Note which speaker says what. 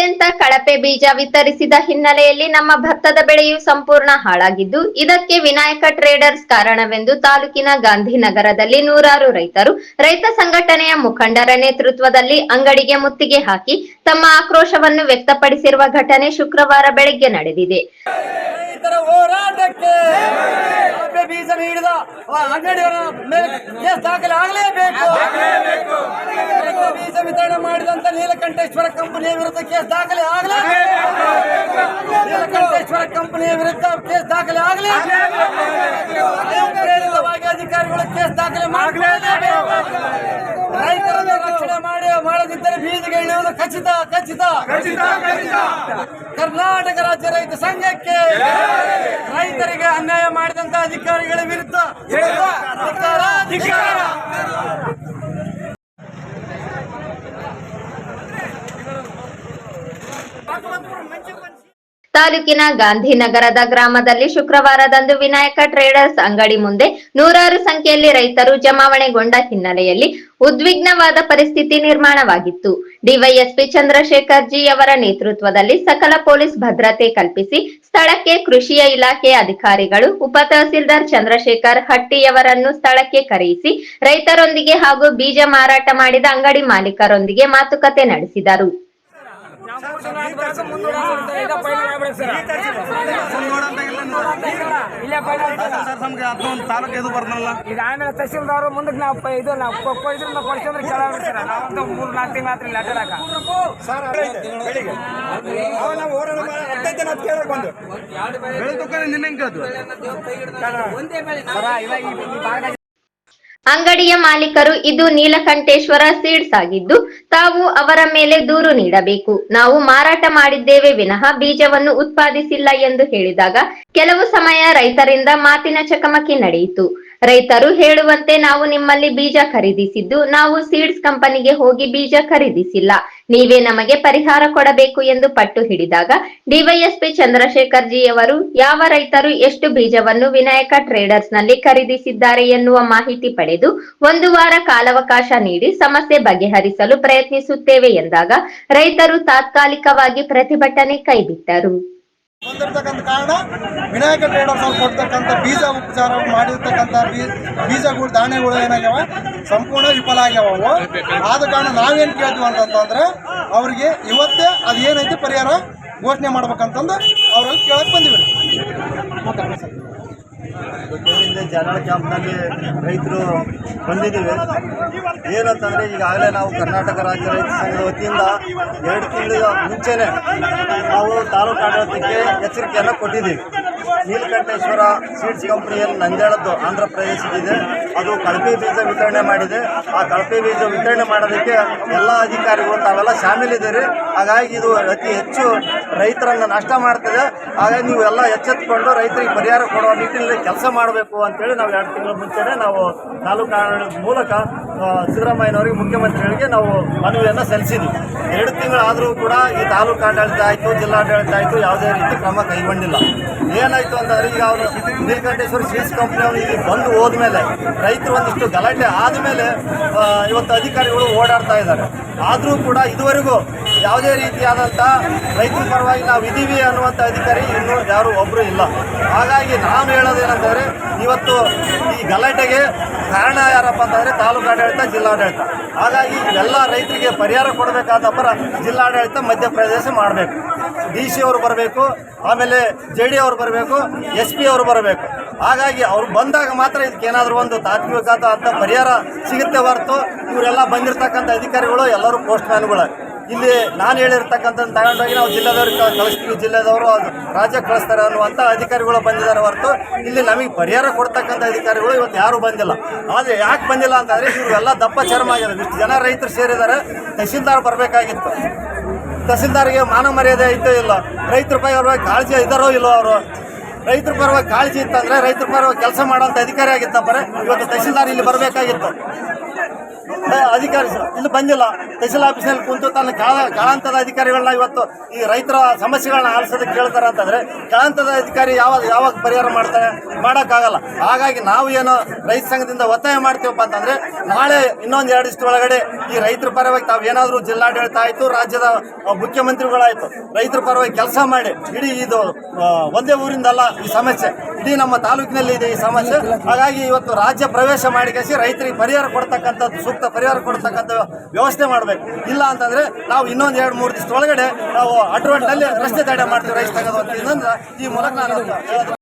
Speaker 1: ಅತ್ಯಂತ ಕಳಪೆ ಬೀಜ ವಿತರಿಸಿದ ಹಿನ್ನೆಲೆಯಲ್ಲಿ ನಮ್ಮ ಭತ್ತದ ಬೆಳೆಯು ಸಂಪೂರ್ಣ ಹಾಳಾಗಿದ್ದು, ಇದಕ್ಕೆ ವಿನಾಯಕ ಟ್ರೇಡರ್ಸ್ ಕಾರಣವೆಂದು ತಾಲೂಕಿನ ಗಾಂಧಿನಗರದಲ್ಲಿ ನೂರಾರು ರೈತರು, ರೈತ ಸಂಘಟನೆಯ ಮುಖಂಡರ ನೇತೃತ್ವದಲ್ಲಿ ಅಂಗಡಿಗೆ ಮುತ್ತಿಗೆ ಹಾಕಿ ತಮ್ಮ ಆಕ್ರೋಶವನ್ನು ವ್ಯಕ್ತಪಡಿಸಿರುವ ಘಟನೆ ಶುಕ್ರವಾರ ಬೆಳಗ್ಗೆ ನಡೆದಿದೆ.
Speaker 2: ಆ ಅಂಗಡಿಯವರ ಮೇಲೆ ಕೇಸ್ ದಾಖಲೆ ಆಗಲೇಬೇಕು ಬೀಜ ವಿತರಣೆ ಮಾಡಿದಂತ ನೀಲಕಂಠೇಶ್ವರ ಕಂಪನಿಯ ವಿರುದ್ಧ ಕೇಸ್ ದಾಖಲೆ ಆಗಲೇಬೇಕು. ನೀಲಕಂಠೇಶ್ವರ ಕಂಪನಿಯ ವಿರುದ್ಧ ಕೇಸ್ ದಾಖಲೆ ಆಗಲೇಬೇಕು. ಪ್ರೇರಿತವಾಗಿ ಅಧಿಕಾರಿಗಳು ಕೇಸ್ ದಾಖಲೆ ಮಾಡಲೇಬೇಕು ರೈತರನ್ನು ರಕ್ಷಣೆ ಮಾಡಿ ಮಾಡದಿದ್ದರೆ ಬೀದಿಗೆ ಇಳಿಯುವುದು ಖಚಿತ ಖಚಿತ. ಕರ್ನಾಟಕ ರಾಜ್ಯ ರೈತ ಸಂಘಕ್ಕೆ ರೈತರಿಗೆ ಅಧಿಕಾರಿಗಳ ವಿರುದ್ಧ
Speaker 1: ತಾಲೂಕಿನ ಗಾಂಧಿನಗರದ ಗ್ರಾಮದಲ್ಲಿ ಶುಕ್ರವಾರದಂದು ವಿನಾಯಕ ಟ್ರೇಡರ್ಸ್ ಅಂಗಡಿ ಮುಂದೆ ನೂರಾರು ಸಂಖ್ಯೆಯಲ್ಲಿ ರೈತರು ಜಮಾವಣೆಗೊಂಡ ಹಿನ್ನೆಲೆಯಲ್ಲಿ ಉದ್ವಿಗ್ನವಾದ ಪರಿಸ್ಥಿತಿ ನಿರ್ಮಾಣವಾಗಿತ್ತು. ಡಿವೈಎಸ್ಪಿ ಚಂದ್ರಶೇಖರ್ ಜಿ ಅವರ ನೇತೃತ್ವದಲ್ಲಿ ಸಕಲ ಪೊಲೀಸ್ ಭದ್ರತೆ ಕಲ್ಪಿಸಿ ಸ್ಥಳಕ್ಕೆ ಕೃಷಿಯ ಇಲಾಖೆಯ ಅಧಿಕಾರಿಗಳು, ಉಪ ತಹಸೀಲ್ದಾರ್ ಚಂದ್ರಶೇಖರ್ ಹಟ್ಟಿಯವರನ್ನು ಸ್ಥಳಕ್ಕೆ ಕರೆಯಿಸಿ ರೈತರೊಂದಿಗೆ ಹಾಗೂ ಬೀಜ ಮಾರಾಟ ಮಾಡಿದ ಅಂಗಡಿ ಮಾಲೀಕರೊಂದಿಗೆ ಮಾತುಕತೆ ನಡೆಸಿದರು.
Speaker 3: ಸರ್. ನಮ್ಗೆ ಅದೊಂದು ತಾಲೂಕು ಇದು ಬರ್ನಲ್ಲ
Speaker 4: ಈಗ ಆಮೇಲೆ ತಹಸೀಲ್ದಾರ್ ಮುಂದಕ್ಕೆ ನಾವು ಇದು ನಾವು ಕೊ- ಕೊ- ಇದ್ರಿಂದ ಕೊಡ್ಸಿದ್ರೆ ಕೆಳಗೆ ಸರ್. ನಾವಂತೂ ಮೂರು ನಾಲ್ಕು ತಿಂಗಳ ಆತ್ರಿ ಲೆಟರ್ ಹಾಕ.
Speaker 3: ಬೆಳೆದಕ್ಕೆ ನಿನ್ನ
Speaker 4: ಸರ ಇವಾಗ ಈ
Speaker 1: ಅಂಗಡಿಯ ಮಾಲೀಕರು ಇದು ನೀಲಕಂಠೇಶ್ವರ ಸೀಡ್ಸ್ ಆಗಿದ್ದು, ತಾವು ಅವರ ಮೇಲೆ ದೂರು ನೀಡಬೇಕು. ನಾವು ಮಾರಾಟ ಮಾಡಿದ್ದೇವೆ ವಿನಃ ಬೀಜವನ್ನು ಉತ್ಪಾದಿಸಿಲ್ಲ ಎಂದು ಹೇಳಿದಾಗ, ಕೆಲವು ಸಮಯ ರೈತರಿಂದ ಮಾತಿನ ಚಕಮಕಿ ನಡೆಯಿತು. ರೈತರು ಹೇಳುವಂತೆ ನಾವು ನಿಮ್ಮಲ್ಲಿ ಬೀಜ ಖರೀದಿಸಿದ್ದು, ನಾವು ಸೀಡ್ಸ್ ಕಂಪನಿಗೆ ಹೋಗಿ ಬೀಜ ಖರೀದಿಸಿಲ್ಲ. ನೀವೇ ನಮಗೆ ಪರಿಹಾರ ಕೊಡಬೇಕು ಎಂದು ಪಟ್ಟು ಹಿಡಿದಾಗ ಡಿವೈಎಸ್ಪಿ ಚಂದ್ರಶೇಖರ್ ಜಿಯವರು, ಯಾವ ರೈತರು ಎಷ್ಟು ಬೀಜವನ್ನು ವಿನಾಯಕ ಟ್ರೇಡರ್ಸ್ನಲ್ಲಿ ಖರೀದಿಸಿದ್ದಾರೆ ಎನ್ನುವ ಮಾಹಿತಿ ಪಡೆದು, ಒಂದು ವಾರ ಕಾಲಾವಕಾಶ ನೀಡಿ ಸಮಸ್ಯೆ ಬಗೆಹರಿಸಲು ಪ್ರಯತ್ನಿಸುತ್ತೇವೆ ಎಂದಾಗ, ರೈತರು ತಾತ್ಕಾಲಿಕವಾಗಿ ಪ್ರತಿಭಟನೆ ಕೈಬಿಟ್ಟರು.
Speaker 5: ಬಂದಿರತಕ್ಕಂಥ ಕಾರಣ ವಿನಾಯಕ ಟ್ರೇಡರ್ಸ್ ಅವ್ರು ಕೊಡ್ತಕ್ಕಂಥ ಬೀಜ ಉಪಚಾರ ಮಾಡಿರ್ತಕ್ಕಂಥ ಬೀಜಗಳು, ಧಾನ್ಯಗಳು ಏನಾಗ್ಯಾವ? ಸಂಪೂರ್ಣ ವಿಫಲ ಆಗ್ಯಾವ ಅವು. ಆದ ಕಾರಣ ನಾವೇನು ಕೇಳ್ತೀವಿ ಅಂತಂತಂದ್ರೆ ಅವ್ರಿಗೆ ಇವತ್ತೇ ಅದು ಏನೈತಿ ಪರಿಹಾರ ಘೋಷಣೆ ಮಾಡ್ಬೇಕಂತಂದು ಅವ್ರಲ್ಲಿ ಕೇಳಕ್ಕೆ ಬಂದಿವಿ.
Speaker 6: ಇವತ್ತೇನಿದೆ ಜನರ ಕ್ಯಾಂಪ್ನಲ್ಲಿ ರೈತರು ಬಂದಿದ್ದೀವಿ. ಏನಂತಂದರೆ ಈಗಾಗಲೇ ನಾವು ಕರ್ನಾಟಕ ರಾಜ್ಯ ರೈತ ಸಂಘದ ವತಿಯಿಂದ ಎರಡು ತಿಂಗಳ ಮುಂಚೆನೆ ನಾವು ತಾಲೂಕು ಆಡಳಿತಕ್ಕೆ ಎಚ್ಚರಿಕೆಯನ್ನು ಕೊಟ್ಟಿದ್ದೀವಿ. ನೀಲಕಂಠೇಶ್ವರ ಸೀಡ್ಸ್ ಕಂಪ್ನಿಯಲ್ಲಿ ನಂದ್ಯಾಳದ್ದು ಆಂಧ್ರ ಪ್ರದೇಶದಿದೆ ಅದು ಕಳಪೆ ಬೀಜ ವಿತರಣೆ ಮಾಡಿದೆ. ಆ ಕಳಪೆ ಬೀಜ ವಿತರಣೆ ಮಾಡೋದಕ್ಕೆ ಎಲ್ಲ ಅಧಿಕಾರಿಗಳು ತಾವೆಲ್ಲ ಶಾಮೀಲಿದ್ದೀರಿ. ಹಾಗಾಗಿ ಇದು ಅತಿ ಹೆಚ್ಚು ರೈತರನ್ನು ನಷ್ಟ ಮಾಡ್ತದೆ. ಹಾಗಾಗಿ ನೀವು ಎಲ್ಲ ಎಚ್ಚೆತ್ತುಕೊಂಡು ರೈತರಿಗೆ ಪರಿಹಾರ ಕೊಡುವ ನಿಟ್ಟಿನಲ್ಲಿ ಕೆಲಸ ಮಾಡಬೇಕು ಅಂತೇಳಿ ನಾವು ಎರಡು ತಿಂಗಳ ಮುಂಚೆನೇ ನಾವು ತಾಲೂಕು ಮೂಲಕ ಸಿದ್ದರಾಮಯ್ಯನವರಿಗೆ ಮುಖ್ಯಮಂತ್ರಿಗಳಿಗೆ ನಾವು ಮನವಿಯನ್ನು ಸಲ್ಲಿಸಿದ್ವಿ. ಎರಡು ತಿಂಗಳಾದರೂ ಕೂಡ ಈ ತಾಲೂಕು ಆಡಳಿತ ಆಯಿತು, ಜಿಲ್ಲಾಡಳಿತ ಆಯಿತು, ಯಾವುದೇ ರೀತಿ ಕ್ರಮ ಕೈಗೊಂಡಿಲ್ಲ. ಏನಾಯಿತು ಅಂತಂದರೆ ಈಗ ಅವರು ನೀಲಕಂಠೇಶ್ವರ ಸೀಸ್ ಕಂಪ್ನಿ ಇಲ್ಲಿ ಬಂದು ಹೋದ್ಮೇಲೆ ರೈತರು ಒಂದಿಷ್ಟು ಗಲಾಟೆ ಆದಮೇಲೆ ಇವತ್ತು ಅಧಿಕಾರಿಗಳು ಓಡಾಡ್ತಾ ಇದ್ದಾರೆ. ಆದರೂ ಕೂಡ ಇದುವರೆಗೂ ಯಾವುದೇ ರೀತಿಯಾದಂಥ ರೈತರ ಪರವಾಗಿ ನಾವು ಇದ್ದೀವಿ ಅನ್ನುವಂಥ ಅಧಿಕಾರಿ ಇನ್ನೂ ಯಾರು ಒಬ್ಬರು ಇಲ್ಲ. ಹಾಗಾಗಿ ನಾನು ಹೇಳೋದೇನೆಂದರೆ, ಇವತ್ತು ಈ ಗಲಾಟೆಗೆ ಕಾರಣ ಯಾರಪ್ಪ ಅಂತಂದರೆ ತಾಲೂಕು ಆಡಳಿತ ಜಿಲ್ಲಾಡಳಿತ. ಹಾಗಾಗಿ ಎಲ್ಲ ರೈತರಿಗೆ ಪರಿಹಾರ ಕೊಡಬೇಕಾದ ಪರ ಜಿಲ್ಲಾಡಳಿತ ಮಧ್ಯಪ್ರದೇಶ ಮಾಡಬೇಕು. ಡಿ ಸಿ ಅವರು ಬರಬೇಕು, ಆಮೇಲೆ ಜೆ ಡಿ ಅವರು ಬರಬೇಕು, ಎಸ್ ಪಿ ಅವರು ಬರಬೇಕು. ಹಾಗಾಗಿ ಅವ್ರು ಬಂದಾಗ ಮಾತ್ರ ಇದಕ್ಕೆ ಏನಾದರೂ ಒಂದು ತಾತ್ವಿಕಾತ ಅಂತ ಪರಿಹಾರ ಸಿಗುತ್ತೆ ಹೊರತು ಇವರೆಲ್ಲ ಬಂದಿರತಕ್ಕಂಥ ಅಧಿಕಾರಿಗಳು ಎಲ್ಲರೂ ಪೋಸ್ಟ್ ಮ್ಯಾನ್ಗಳು ಇಲ್ಲಿ ನಾನು ಹೇಳಿರ್ತಕ್ಕಂಥದ್ದು ತಗೊಂಡೋಗಿ ನಾವು ಜಿಲ್ಲೆದವ್ರಿಗೆ ಕಳಿಸ್ತೀವಿ, ಜಿಲ್ಲೆದವರು ಅದು ರಾಜ್ಯಕ್ಕೆ ಕಳಿಸ್ತಾರೆ ಅನ್ನುವಂಥ ಅಧಿಕಾರಿಗಳು ಬಂದಿದ್ದಾರೆ ಹೊರತು ಇಲ್ಲಿ ನಮಗೆ ಪರಿಹಾರ ಕೊಡ್ತಕ್ಕಂಥ ಅಧಿಕಾರಿಗಳು ಇವತ್ತು ಯಾರೂ ಬಂದಿಲ್ಲ. ಆದರೆ ಯಾಕೆ ಬಂದಿಲ್ಲ ಅಂತಂದರೆ ಇವರೆಲ್ಲ ದಪ್ಪ ಚರ್ಮ ಆಗಿದೆ. ಇಷ್ಟು ಜನ ರೈತರು ಸೇರಿದ್ದಾರೆ, ತಹಸೀಲ್ದಾರ್ ಬರಬೇಕಾಗಿತ್ತು. ತಹಸೀಲ್ದಾರ್ಗೆ ಮಾನ ಮರ್ಯಾದೆ ಐತೋ ಇಲ್ಲ? ರೈತರ ಪರವಾಗಿ ಅವ್ರ ಕಾಳಜಿ ಇದ್ದಾರೋ ಇಲ್ಲೋ ಅವರು? ರೈತರ ಪರವಾಗಿ ಕಾಳಜಿ ಇತ್ತಂದರೆ ರೈತರ ಪರವಾಗಿ ಕೆಲಸ ಮಾಡೋಂಥ ಅಧಿಕಾರಿ ಆಗಿತ್ತಪ್ಪರೆ ಇವತ್ತು ತಹಸೀಲ್ದಾರ್ ಇಲ್ಲಿ ಬರಬೇಕಾಗಿತ್ತು. ಅಧಿಕಾರಿ ಇಲ್ಲಿ ಬಂದಿಲ್ಲ. ತಹಸೀಲ್ ಆಫೀಸ್ನಲ್ಲಿ ಕುಂತು ತನ್ನ ಕೆಳ, ಕಾಳಾಂತದ ಅಧಿಕಾರಿಗಳನ್ನ ಇವತ್ತು ಈ ರೈತರ ಸಮಸ್ಯೆಗಳನ್ನ ಆಲಿಸೋದಕ್ಕೆ ಕೇಳ್ತಾರೆ ಅಂತಂದ್ರೆ, ಕಾಳಾಂತದ ಅಧಿಕಾರಿ ಯಾವಾಗ ಯಾವಾಗ ಪರಿಹಾರ ಮಾಡ್ತಾರೆ? ಮಾಡೋಕ್ಕಾಗಲ್ಲ. ಹಾಗಾಗಿ ನಾವು ಏನು ರೈತ ಸಂಘದಿಂದ ಒತ್ತಾಯ ಮಾಡ್ತೀವಪ್ಪ ಅಂತಂದ್ರೆ, ನಾಳೆ ಇನ್ನೊಂದು ಎರಡು ಒಳಗಡೆ ಈ ರೈತರ ಪರವಾಗಿ ತಾವು ಏನಾದರೂ ಜಿಲ್ಲಾಡಳಿತ ಆಯಿತು, ರಾಜ್ಯದ ಮುಖ್ಯಮಂತ್ರಿಗಳಾಯಿತು, ರೈತರ ಪರವಾಗಿ ಕೆಲಸ ಮಾಡಿ, ಇಡೀ ಇದು ಒಂದೇ ಊರಿಂದಲ್ಲ ಈ ಸಮಸ್ಯೆ, ಇಡೀ ನಮ್ಮ ತಾಲೂಕಿನಲ್ಲಿ ಇದೆ ಈ ಸಮಸ್ಯೆ. ಹಾಗಾಗಿ ಇವತ್ತು ರಾಜ್ಯ ಪ್ರವೇಶ ಮಾಡಿ ರೈತರಿಗೆ ಪರಿಹಾರ ಕೊಡ್ತಕ್ಕಂಥದ್ದು ಸೂಕ್ತ ಪರಿಹಾರ ಕೊಡ್ತಕ್ಕಂಥ ವ್ಯವಸ್ಥೆ ಮಾಡಬೇಕು. ಇಲ್ಲ ಅಂತಂದ್ರೆ ನಾವು ಇನ್ನೊಂದು ಎರಡು, ಮೂರು ದಿವಸ ಒಳಗಡೆ ನಾವು ಅಡ್ವಾಂಟ್ನಲ್ಲಿ ರಸ್ತೆ ತಡೆ ಮಾಡ್ತೀವಿ ರೈಸ್ ತಗೋದು ಅಂತ ಈ ಮೂಲಕ ನಾನು